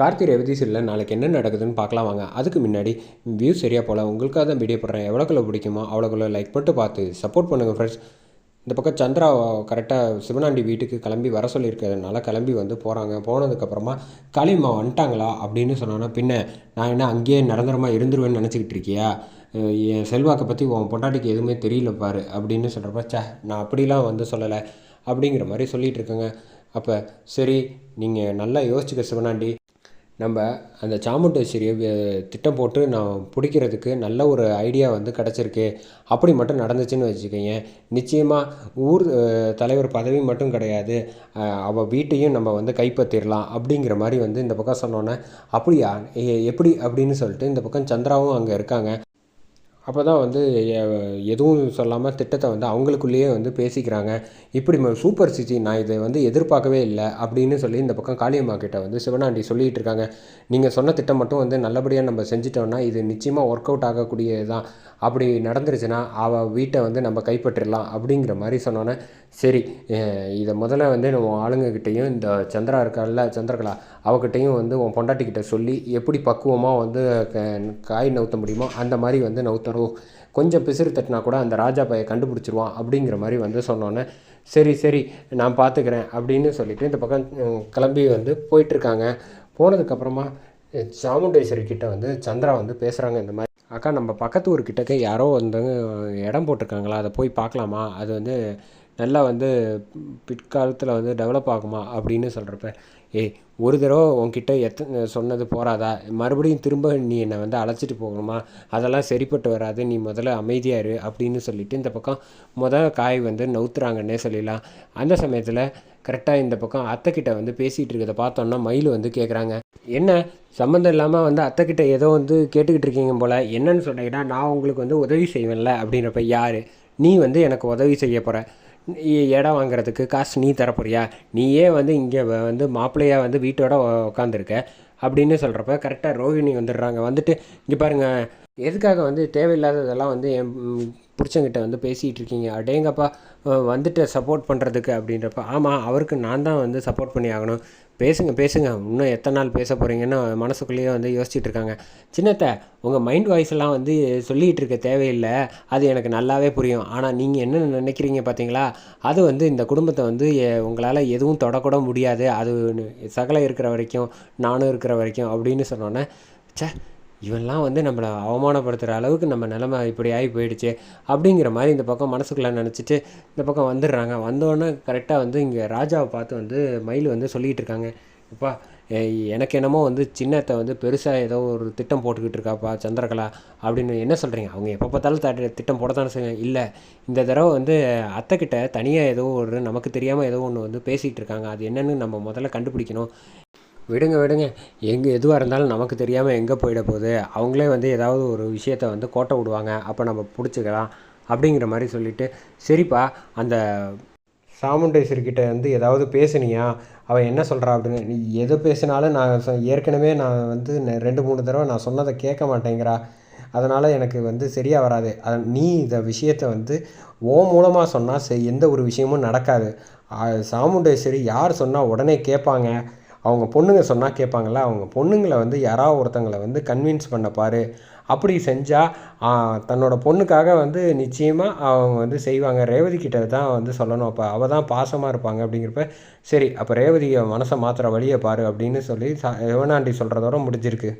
கார்த்தி ரேவதி சீரியலில் நாளைக்கு என்ன நடக்குதுன்னு பார்க்கலாம் வாங்க. அதுக்கு முன்னாடி வியூ சரியாக போல் உங்களுக்காக தான் வீடியோ போடுறேன். எவ்வளோக்குள்ள பிடிக்குமோ அவ்வளோக்குள்ள லைக் போட்டு பார்த்து சப்போர்ட் பண்ணுங்கள் ஃப்ரெண்ட்ஸ் இந்த பக்கம் சந்திரா கரெக்டாக சிவனாண்டி வீட்டுக்கு கிளம்பி வர சொல்லியிருக்கிறதுனால கிளம்பி வந்து போகிறாங்க போனதுக்கப்புறமா காளியம்மா வந்துட்டாங்களா அப்படின்னு சொன்னோன்னா பின்ன நான் என்ன அங்கேயே நிரந்தரமாக இருந்துருவேன்னு நினச்சிக்கிட்டு இருக்கியா? என் செல்வாக்கை பற்றி உன் பொண்டாட்டிக்கு எதுவுமே தெரியல பாரு அப்படின்னு சொல்கிறப்ப சே நான் அப்படிலாம் வந்து சொல்லலை. அப்படிங்கிற மாதிரி சொல்லிகிட்டு இருக்கேங்க. அப்போ சரி நீங்கள் நல்லா யோசிச்சுக்க சிவனாண்டி. நம்ம அந்த சாமுண்டேஸ்வரியை திட்டம் போட்டு நான் பிடிக்கிறதுக்கு நல்ல ஒரு ஐடியா வந்து கிடச்சிருக்கு. அப்படி மட்டும் நடந்துச்சுன்னு வச்சுக்கோங்க நிச்சயமாக ஊர் தலைவர் பதவி மட்டும் கிடையாது. அவள் வீட்டையும் நம்ம வந்து கைப்பற்றிடலாம் அப்படிங்கிற மாதிரி வந்து இந்த பக்கம் சொன்னோன்னே அப்படியா? எப்படி? அப்படின்னு சொல்லிட்டு இந்த பக்கம் சந்திராவும் அங்கே இருக்காங்க. அப்போ தான் வந்து எதுவும் சொல்லாமல் திட்டத்தை வந்து அவங்களுக்குள்ளேயே வந்து பேசிக்கிறாங்க. இப்படி சூப்பர் சிட்டி நான் இதை வந்து எதிர்பார்க்கவே இல்லை அப்படின்னு சொல்லி இந்த பக்கம் காளியம்மா கிட்ட வந்து சிவனாண்டி சொல்லிகிட்டு இருக்காங்க. நீங்கள் சொன்ன திட்டம் மட்டும் வந்து நல்லபடியாக நம்ம செஞ்சிட்டோம்னா இது நிச்சயமாக ஒர்க் அவுட் ஆகக்கூடியது தான் அப்படி நடந்துருச்சுன்னா அவள் வீட்டை வந்து நம்ம கைப்பற்றிடலாம் அப்படிங்கிற மாதிரி சொன்னோன்னே சரி இதை முதல்ல வந்து நம்ம ஆளுங்கக்கிட்டேயும் இந்த சந்திரா இருக்கால்ல சந்திரகலா அவகிட்டையும் வந்து உன் பொண்டாட்டிக்கிட்ட சொல்லி எப்படி பக்குவமாக வந்து க- காய் நவுத்த முடியுமோ அந்த மாதிரி வந்து நவுத்தரும் கொஞ்சம் பிசிறு தட்டினா கூட அந்த ராஜா பையை கண்டுபிடிச்சிருவான் அப்படிங்கிற மாதிரி வந்து சொன்னோன்னே சரி சரி நான் பார்த்துக்கிறேன் அப்படின்னு சொல்லிவிட்டு இந்த பக்கம் கிளம்பி வந்து போயிட்டுருக்காங்க. போனதுக்கப்புறமா சாமுண்டேஸ்வரி கிட்ட வந்து சந்திரா வந்து பேசுகிறாங்க இந்த மாதிரி. அக்கா நம்ம பக்கத்து ஊர் கிட்டக்க யாரோ வந்து இடம் போட்டிருக்காங்களா? அதை போய் பார்க்கலாமா? அது வந்து நல்லா வந்து பிற்காலத்தில் வந்து டெவலப் ஆகுமா? அப்படின்னு சொல்கிறப்ப ஏய் ஒரு தடவை உன்கிட்ட எத்தனை சொன்னது போகாதா மறுபடியும் திரும்ப நீ என்னை வந்து அழைச்சிட்டு போகணுமா? அதெல்லாம் சரிப்பட்டு வராது. நீ முதல்ல அமைதியாக இரு அப்படின்னு சொல்லிவிட்டு இந்த பக்கம் முதல் காய் வந்து நவுத்துறாங்கன்னே சொல்லிடலாம். அந்த சமயத்தில் கரெக்டாக இந்த பக்கம் அத்தைக்கிட்ட வந்து பேசிகிட்டு இருக்கிறத பார்த்தோன்னா மயில் வந்து கேட்குறாங்க என்ன? சம்மந்தம் இல்லாமல் வந்து அத்தைக்கிட்ட ஏதோ வந்து கேட்டுக்கிட்டு இருக்கீங்க போல். என்னன்னு சொன்னீங்கன்னா நான் உங்களுக்கு வந்து உதவி செய்வேன்ல அப்படின்றப்ப யார்? நீ வந்து எனக்கு உதவி செய்ய போகிற இடம் வாங்குறதுக்கு காசு நீ தரப்போறியா? நீயே வந்து இங்கே வந்து மாப்பிள்ளையாக வந்து வீட்டோட உட்காந்துருக்க அப்படின்னு சொல்கிறப்ப கரெக்டாக ரோஹிணி வந்துடுறாங்க. வந்துட்டு இங்கே பாருங்கள் எதுக்காக வந்து தேவையில்லாததெல்லாம் வந்து என் பிடிச்சங்கிட்ட வந்து பேசிகிட்டு இருக்கீங்க அடேங்கப்பா வந்துட்டு சப்போர்ட் பண்ணுறதுக்கு அப்படின்றப்ப ஆமாம் அவருக்கு நான் தான் வந்து சப்போர்ட் பண்ணி ஆகணும். பேசுங்க பேசுங்க. இன்னும் எத்தனை நாள் பேச போகிறீங்கன்னு மனசுக்குள்ளேயே வந்து யோசிச்சுட்டு இருக்காங்க சின்னத்த உங்கள் மைண்ட் வாய்ஸ்லாம் எல்லாம் வந்து சொல்லிகிட்டு இருக்க தேவையில்லை. அது எனக்கு நல்லாவே புரியும். ஆனால் நீங்கள் என்ன நினைக்கிறீங்க பார்த்தீங்களா? அது வந்து இந்த குடும்பத்தை வந்து உங்களால் எதுவும் தொடக்கூட முடியாது. அது சகல இருக்கிற வரைக்கும் நானும் இருக்கிற வரைக்கும் அப்படின்னு சொன்னோன்னே ச்சே இவெல்லாம் வந்து நம்மளை அவமானப்படுத்துகிற அளவுக்கு நம்ம நிலமை இப்படி ஆகி போயிடுச்சு அப்படிங்கிற மாதிரி இந்த பக்கம் மனசுக்குள்ளே நினச்சிட்டு இந்த பக்கம் வந்துடுறாங்க. வந்தோடனே கரெக்டாக வந்து இங்கே ராஜாவை பார்த்து வந்து மயில் வந்து சொல்லிகிட்டு இருக்காங்க. இப்பா எனக்கு என்னமோ வந்து சின்னத்தை வந்து பெருசாக ஏதோ ஒரு திட்டம் போட்டுக்கிட்டு இருக்காப்பா சந்திரகலா அப்படின்னு என்ன சொல்கிறீங்க அவங்க எப்போ பார்த்தாலும் த திட்டம் போட தானே செய்வாங்க. இல்லை இந்த தடவை வந்து அத்தைக்கிட்ட தனியாக ஏதோ ஒரு நமக்கு தெரியாமல் ஏதோ ஒன்று வந்து பேசிகிட்டு இருக்காங்க. அது என்னென்னு நம்ம முதல்ல கண்டுபிடிக்கணும். விடுங்க விடுங்க. எங்கே எதுவாக இருந்தாலும் நமக்கு தெரியாமல் எங்கே போயிட போகுது? அவங்களே வந்து ஏதாவது ஒரு விஷயத்த வந்து கோட்டை விடுவாங்க. அப்போ நம்ம பிடிச்சிக்கலாம் அப்படிங்கிற மாதிரி சொல்லிவிட்டு சரிப்பா அந்த சாமுண்டேஸ்வர்கிட்ட வந்து ஏதாவது பேசுனியா? அவன் என்ன சொல்கிறா அப்படின்னு நீ எது பேசினாலும் நான் சொ- ஏற்கனவே நான் வந்து ரெண்டு மூணு தடவை நான் சொன்னதை கேட்க மாட்டேங்கிறா. அதனால் எனக்கு வந்து சரியாக வராது. அது நீ இந்த விஷயத்தை வந்து ஓ மூலமாக சொன்னால் செ எந்த ஒரு விஷயமும் நடக்காது. சாமுண்டேஸ்வரி யார் சொன்னால் உடனே கேட்பாங்க. அவங்க பொண்ணுங்க சொன்னால் கேட்பாங்கல்ல அவங்க பொண்ணுங்களை வந்து யாராவது ஒருத்தங்களை வந்து கன்வின்ஸ் பண்ண பாரு. அப்படி செஞ்சால் தன்னோட பொண்ணுக்காக வந்து நிச்சயமாக அவங்க வந்து செய்வாங்க. ரேவதி கிட்ட தான் வந்து சொல்லணும். அப்போ அவள் தான் பாசமாக இருப்பாங்க அப்படிங்கிறப்ப சரி அப்போ ரேவதியை மனசை மாற்றுற வழியை பாரு அப்படின்னு சொல்லி சா யுவனாண்டி சொல்கிறதோட முடிஞ்சிருக்கு.